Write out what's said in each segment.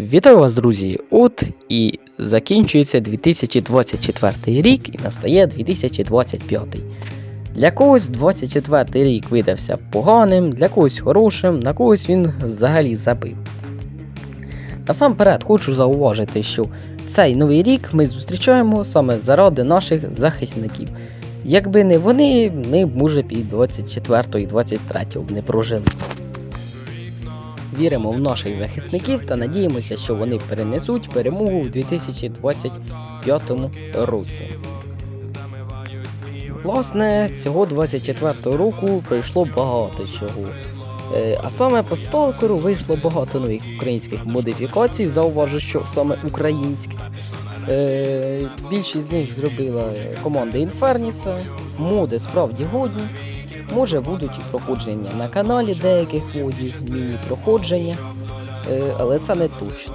Вітаю вас, друзі! От і закінчується 2024 рік і настає 2025. Для когось 24 рік видався поганим, для когось хорошим, на когось він взагалі забив. Насамперед хочу зауважити, що цей новий рік ми зустрічаємо саме заради наших захисників. Якби не вони, ми б може і 24 і 23 б не прожили. Віримо в наших захисників та надіємося, що вони перенесуть перемогу у 2025 році. Власне, цього 24 року пройшло багато чого. Е, А саме по сталкеру вийшло багато нових українських модифікацій, зауважу, що саме українських. Е, Більшість з них зробила команда Інферніса, моди справді годні. Може будуть і проходження на каналі деяких модів, міні-проходження, е, але це не точно.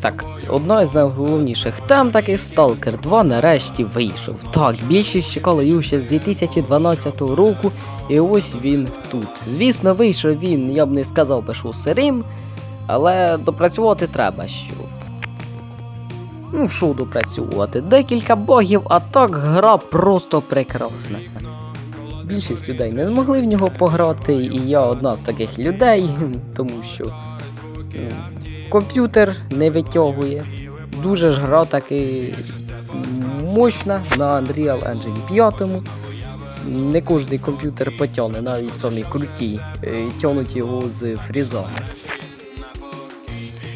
Так, одна із найголовніших тем таких Stalker 2 нарешті вийшов. Так, більшість чекали його ще з 2012 року, і ось він тут. Звісно, вийшов він, я б не сказав би, що сирим, але допрацювати треба що. Ну, що допрацювати? Декілька багів, а так гра просто прекрасна. Більшість людей не змогли в нього пограти, і я одна з таких людей, тому що ну, комп'ютер не витягує. Дуже ж гра таки мощна на Unreal Engine 5. Не кожний комп'ютер потягне, навіть самі круті, е, тягнуть його з фрізами.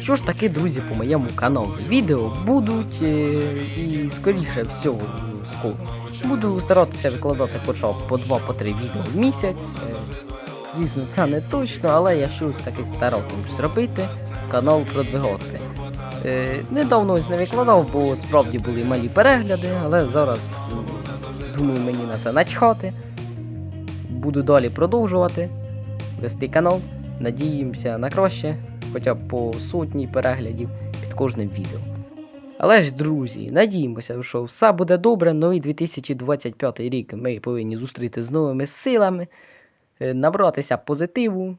Що ж таки, друзі, по моєму каналу відео будуть е, і скоріше всього скоро. Буду старатися викладати хоча б по 2-3 відео в місяць. Е, Звісно, це не точно, але я щось таки старатимусь робити, канал продвигати. Е, недавно ось не викладав, бо справді були малі перегляди, але зараз думаю мені на це начхати. Буду далі продовжувати вести канал. Надіємося на краще, хоча б по сотні переглядів під кожним відео. Але ж, друзі, надіємося, що все буде добре. Новий 2025 рік ми повинні зустріти з новими силами, е, набратися позитиву.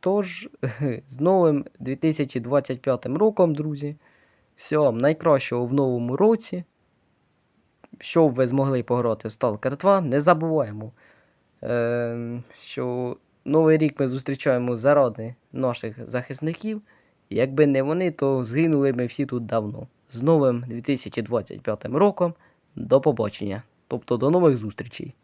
Тож, з новим 2025 роком, друзі, всього найкращого в новому році. Щоб ви змогли пограти в Stalker 2, не забуваємо, е, що Новий рік ми зустрічаємо заради наших захисників. Якби не вони, то згинули ми всі тут давно. З новим 2025 роком. До побачення. Тобто до нових зустрічей.